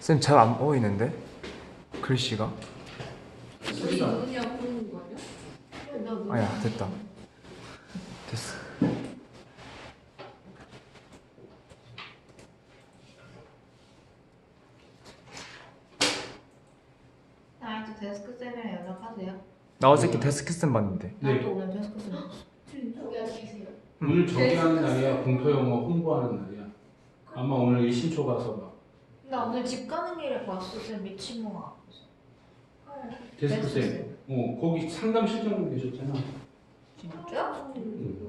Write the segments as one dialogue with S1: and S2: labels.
S1: 쌤 잘 안 보이는데? 글씨가?
S2: 우리 눈이 안 보이는 거 아니야?
S1: 아야 됐다 됐어
S3: 나 이제 데스크 쌤이랑 연락하세요.
S1: 나 어저께 데스크 쌤 봤는데
S4: 네.
S3: 나도 오늘 데스크 쌤 봤어.
S2: 거기 계세요?
S4: 오늘 저기 하는 날이야. 공토 영어 홍보하는 날이야. 아마 오늘 일신초 가서 봐.
S3: 나 오늘 집 가는 길에 봤어 쌤 미친놈아.
S4: 데스크 쌤. 어 거기 상담 실장님 계셨잖아.
S3: 진짜?
S4: 응.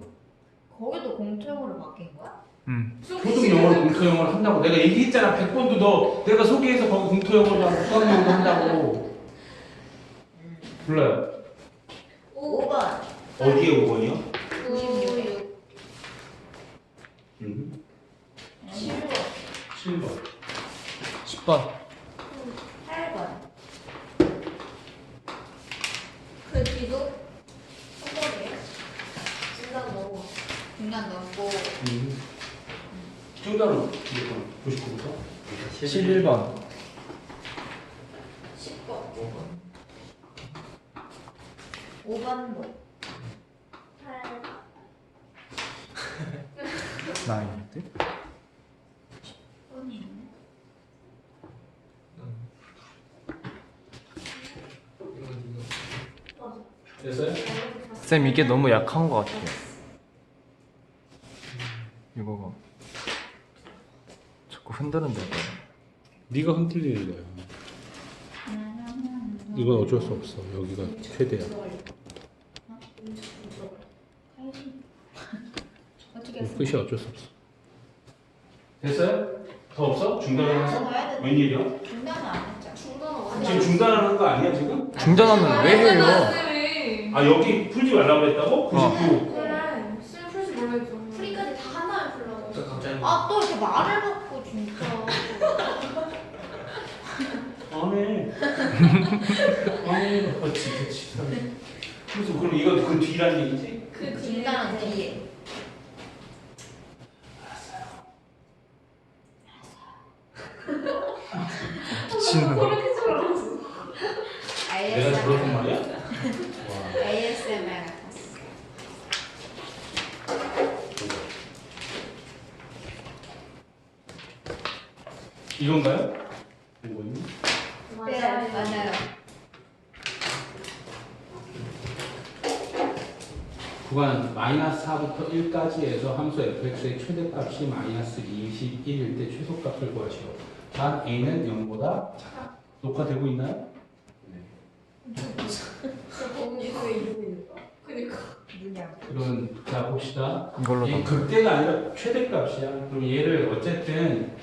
S3: 거기도 공통으로 바뀐 거야?
S1: 응
S4: 초등 영어를 공토 영어를 한다고 내가 얘기했잖아. 100번도 너 내가 소개해서 거기 공토 하고 수학 영어도 한다고. 몰라요.
S3: 5번.
S4: 어디에 5번이요?
S3: 96.
S4: 응.
S3: 7번.
S4: 7번.
S1: 10번
S3: 8번.
S2: 그 뒤도 한 번이에요? 진단 너무
S3: 중간 넣고
S4: 응. 중단은 몇 번 99부터?
S1: 11번
S2: 10번
S3: 5번도
S2: 8
S1: 나인데?
S3: 10번이 있네.
S4: 됐어요?
S1: 쌤 이게 너무 약한 것 같아요 이거가 자꾸 흔드는데
S4: 네가 흔들리는 거야. 이건 어쩔 수 없어. 여기가 최대야.
S3: 어떻게?
S4: 끝이 어쩔 수 없어. 됐어요? 더 없어? 중단하면서?
S3: 돼.
S4: 웬일이야?
S3: 중단은 안.
S2: 중단 완전
S4: 지금 중단하는 거 아니야 지금?
S1: 중전하면 왜 해요?
S4: 아 여기 풀지 말라고 했다고? 99.
S2: 그래 쌤 풀지 말라 했잖아 풀이까지 다한 다음에 풀라고
S5: 갑자기
S3: 아 또 이렇게 말을 바꿔 진짜.
S4: 안 해. 안 해. 그렇지 그렇지. 무슨 그럼 이거 그 뒤란 얘기지?
S2: 그
S3: 중단은 뒤에.
S1: 미친놈
S2: 그렇게 잘알았어
S4: 내가 저렇단 말이야? 와.
S3: ASMR 같았어.
S4: 이건가요? 이거요?
S3: 네 맞아요.
S4: 구간 마이너스 4부터 1까지 해서 함수 fx의 최대값이 마이너스 21일 때 최소값을 구하시오. 단 a는 0보다 작아. 녹화되고 있나요? 네.
S2: 왜 이러고 있는 거야? 그니까
S3: 문양.
S4: 그럼 자 봅시다.
S1: 이걸로
S4: 극대가 아니라 최대값이야. 그럼 얘를 어쨌든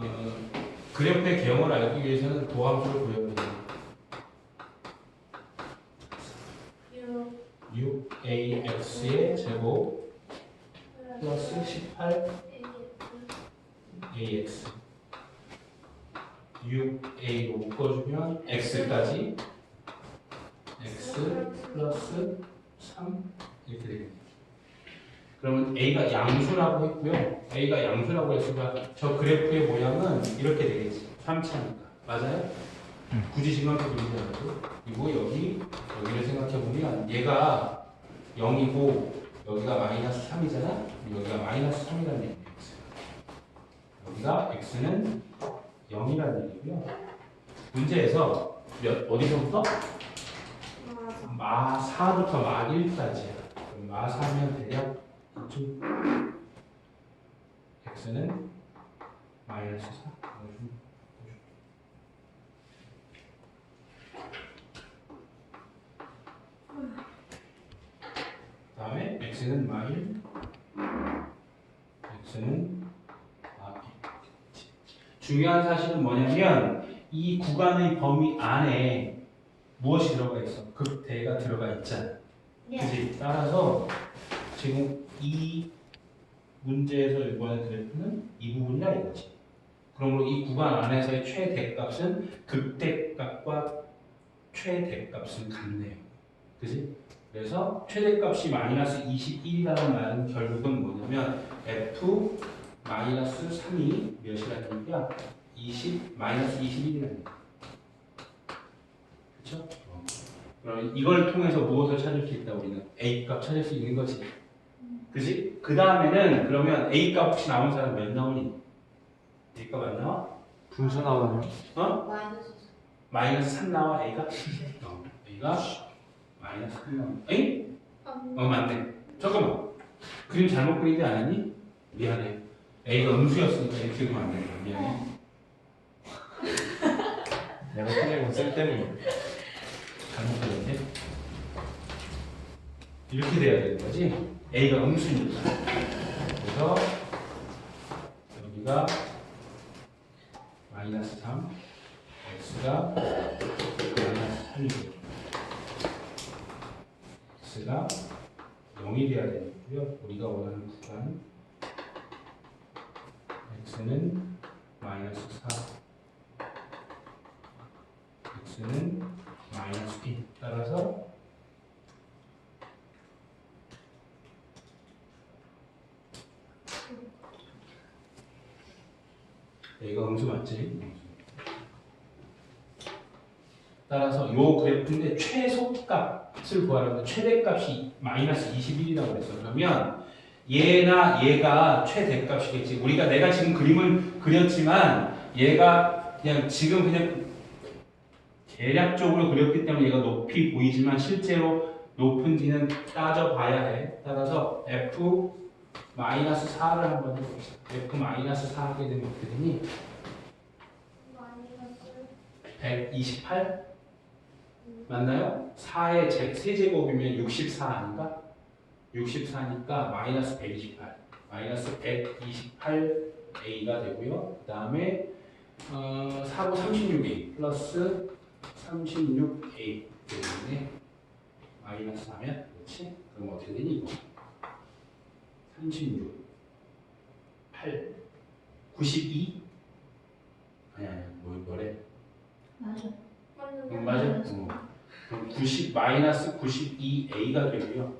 S4: 어, 그래프의 개형을 알기 위해서는 도함수를 구해야 돼요. 6ax의 제곱 플러스 18 ax 6a로 묶어주면 x까지 x 플러스 3 이렇게 되겠네요. 그러면 a가 양수라고 했고요. A가 양수라고 했으니까 저 그래프의 모양은 이렇게 되겠지. 3차니까. 맞아요? 굳이 신경 쓰지 않아도 그리고 여기 여기를 생각해 보면 얘가 0이고 여기가 마이너스 3이잖아. 여기가 마이너스 3이라는 얘기예요. 여기가 x는 0이라는 얘기고요. 문제에서 몇 어디서부터 마 4부터 마 1까지야. 그럼 마 4면 대략 이쪽 x는 마이너스 4. 다음에 x는 마일 x는 마 1. 중요한 사실은 뭐냐면 이 구간의 범위 안에 무엇이 들어가 있어? 극대가 들어가 있잖아. 그지? 따라서 지금 이 문제에서 이번에 그래프는 이 부분이라 이거지. 그러므로 이 구간 안에서의 최대값은 극대값과 최대값은 같네요. 그지? 그래서 최대값이 마이너스 21이라는 말은 결국은 뭐냐면 f 마이너스 3이 몇이라는 얘기야? 20 마이너스 21이라는 거. 그렇죠? 그럼 이걸 통해서 무엇을 찾을 수 있다 우리는 a 값 찾을 수 있는 거지. 그지? 그 다음에는 그러면 a 값 혹시 나온 사람 몇 나오니? a 값 안 나와?
S1: 분수 나오나요?
S4: 어?
S3: 마이너스
S4: 마이너스 3 나와 a가? 어, a가 마이너스 3 나와. 에이? 어 맞네. 잠깐만. 그림 잘못 그리지 않았니? 미안해. a가 음수였으니까 이렇게 그리면 안 돼. 미안해.
S1: 내가 틀린 건쌤 때문이야.
S4: 잘못 그렸네. 이렇게 돼야 되는 거지. A가 음수니까. 그래서 여기가 마이너스 3, x가 마이너스 3이고 x가 0이 돼야 되고요. 우리가 원하는 구간 x는 마이너스 4, x는 마이너스 b 따라서 음수 맞지? 따라서 요 그래프인데 최소값을 구하라고 최대값이 마이너스 21이라고 그랬어. 그러면 얘나 얘가 최대값이겠지. 우리가 내가 지금 그림을 그렸지만 얘가 그냥 지금 그냥 대략적으로 그렸기 때문에 얘가 높이 보이지만 실제로 높은지는 따져봐야 해. 따라서 f 마이너스 4를 한번 해봅시다. f 마이너스 4 하게 되면 어떻게 되니?
S3: 마이너스
S4: 128 맞나요? 4의 제, 세제곱이면 64 아닌가? 64니까 마이너스 128 마이너스 128a가 되고요. 그 다음에 어, 4로 36a 플러스 36a 때문에 마이너스 하면 그렇지? 그럼 어떻게 되니 이거? 36 8 92 아니 아니 뭐 뭐래?
S3: 맞아
S4: 응, 맞아. 응. 그럼 90 마이너스 92a가 되고요.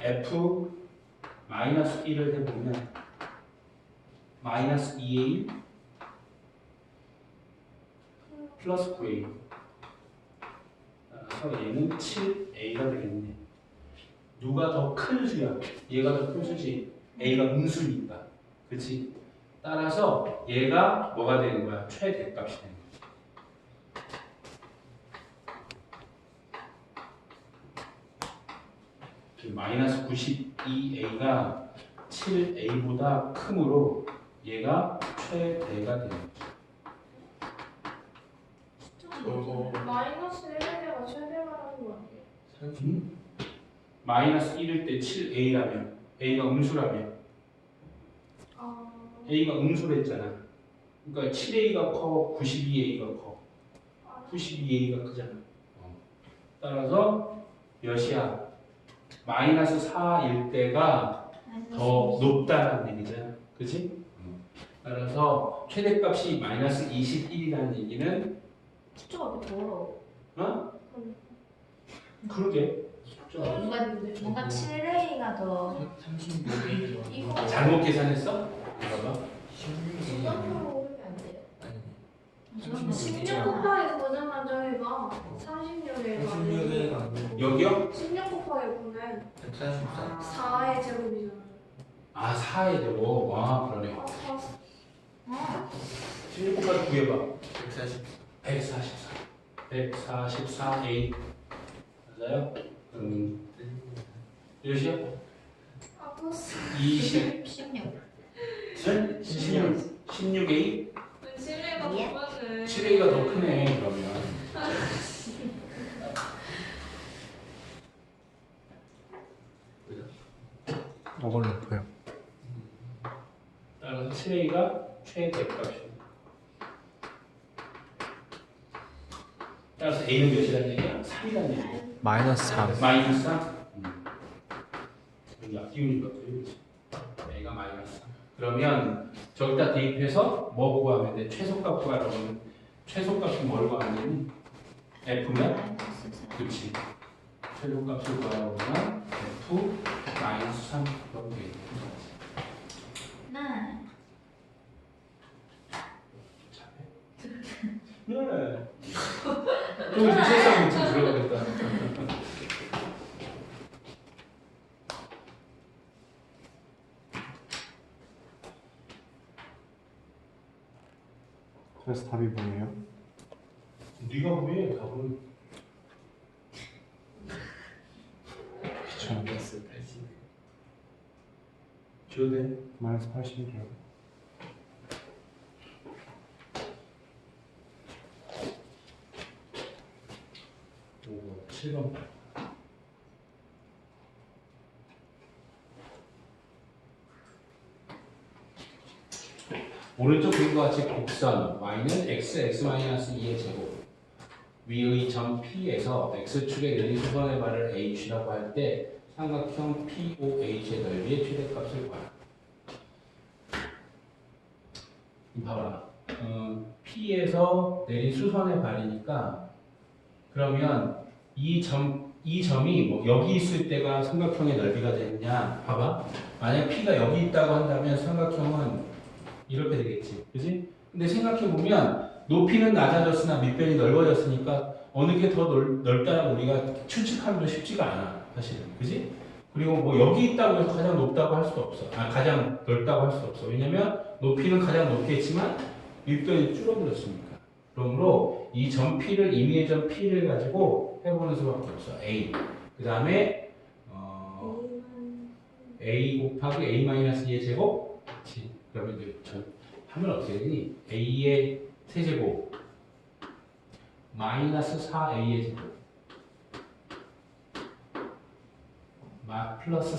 S4: f 마이너스 1을 해보면 마이너스 2a 플러스 9a 따라서 얘는 7a가 되겠네. 누가 더 큰 수야? 얘가 더 큰 수지. a가 음수니까. 그렇지? 따라서 얘가 뭐가 되는 거야? 최대값이 되는 거야. 그 마이너스 92a가 7a보다 크므로 얘가 최대가 되는 거죠.
S1: 저거
S2: 마이너스 1대가 최대라는 거 아니에요?
S4: 음? 마이너스 1일 때 7a라면 a가 음수라면
S2: 아,
S4: a가 음수랬잖아. 그러니까 7a가 커, 92a가 커. 92a가 크잖아. 어. 따라서 몇이야? 마이너스 4일 때가 더 높다는 얘기잖아. 그치? 따라서 최대값이 마이너스 21이라는 얘기는
S3: 숫자가 왜 더러워
S4: 어? 그러게.
S3: 뭔가 뭔가 7A가 더
S1: 36이
S2: 이거
S4: 잘못 계산했어? 봐봐.
S2: 16으로 오르면 안 돼요?
S3: 저는
S2: 16 곱하기 9만 정해봐 36에
S1: 36이 아니고
S4: 여기요?
S2: 16 곱하기 9는
S1: 144
S2: 4의 제곱이잖아
S4: 아, 4에 되고. 와, 그러네.
S2: 아, 사-
S3: 어?
S4: 16까지 구해봐.
S1: 144
S4: 144. 144A. 맞아요? 그러면 몇이야?
S2: 아, 플러스
S4: 20.
S3: 16
S4: 16. 16A?
S2: 7가
S3: 예?
S2: 보면은
S4: 7A가 더 크네, 그러면.
S1: 이걸 높여요.
S4: 따라서 7A가 최대값이고. 따라서 A는 몇이라는 얘기야? 3이라는 얘기야.
S1: 마이너스 3
S4: 마이너스 3? 여기 앞기운이가 그지 A가 마이너스 3. 그러면 저기다 대입해서 뭐 구하면 돼? 최소값 구하라고 하면 최소값은 뭘 구하면? F면?
S3: 마이너스 4
S4: 그렇지. 최소값을 구하라고 하면 F 마이너스 3 그럼 되겠네.
S3: 네
S4: 자, 네. 좀 이제 세상 문제 들어가겠다.
S5: 그래서 답이 뭐예요?
S4: 네가 왜 답을
S5: 귀찮아.
S4: 줘도 돼?
S5: 마이너스 81이요.
S4: 오, 7번. 오른쪽 그림과 같이 곡선 y는 x, x-2의 제곱 위의 점 P에서 x축의 내린 수선의 발을 h라고 할 때 삼각형 POH의 넓이의 최대값을 구하라. 이 봐봐. 어, P에서 내린 수선의 발이니까 그러면 이 점, 이 점이 뭐 여기 있을 때가 삼각형의 넓이가 되느냐? 봐봐. 만약 P가 여기 있다고 한다면 삼각형은 이렇게 되겠지. 그지? 근데 생각해보면 높이는 낮아졌으나 밑변이 넓어졌으니까 어느 게 더 넓다라고 우리가 추측하기도 쉽지가 않아. 사실은. 그지? 그리고 뭐 여기 있다고 해서 가장 높다고 할 수도 없어. 아, 가장 넓다고 할 수도 없어. 왜냐면 높이는 가장 높겠지만 밑변이 줄어들었으니까. 그러므로 이점 P를 임의의 점 P를 가지고 해보는 수밖에 없어. A. 그 다음에 어, A 곱하기 A-2의 제곱. 그러면 이제 전 하면 어떻게 되니? A의 세제곱 마이너스 4A의 제곱 마 플러스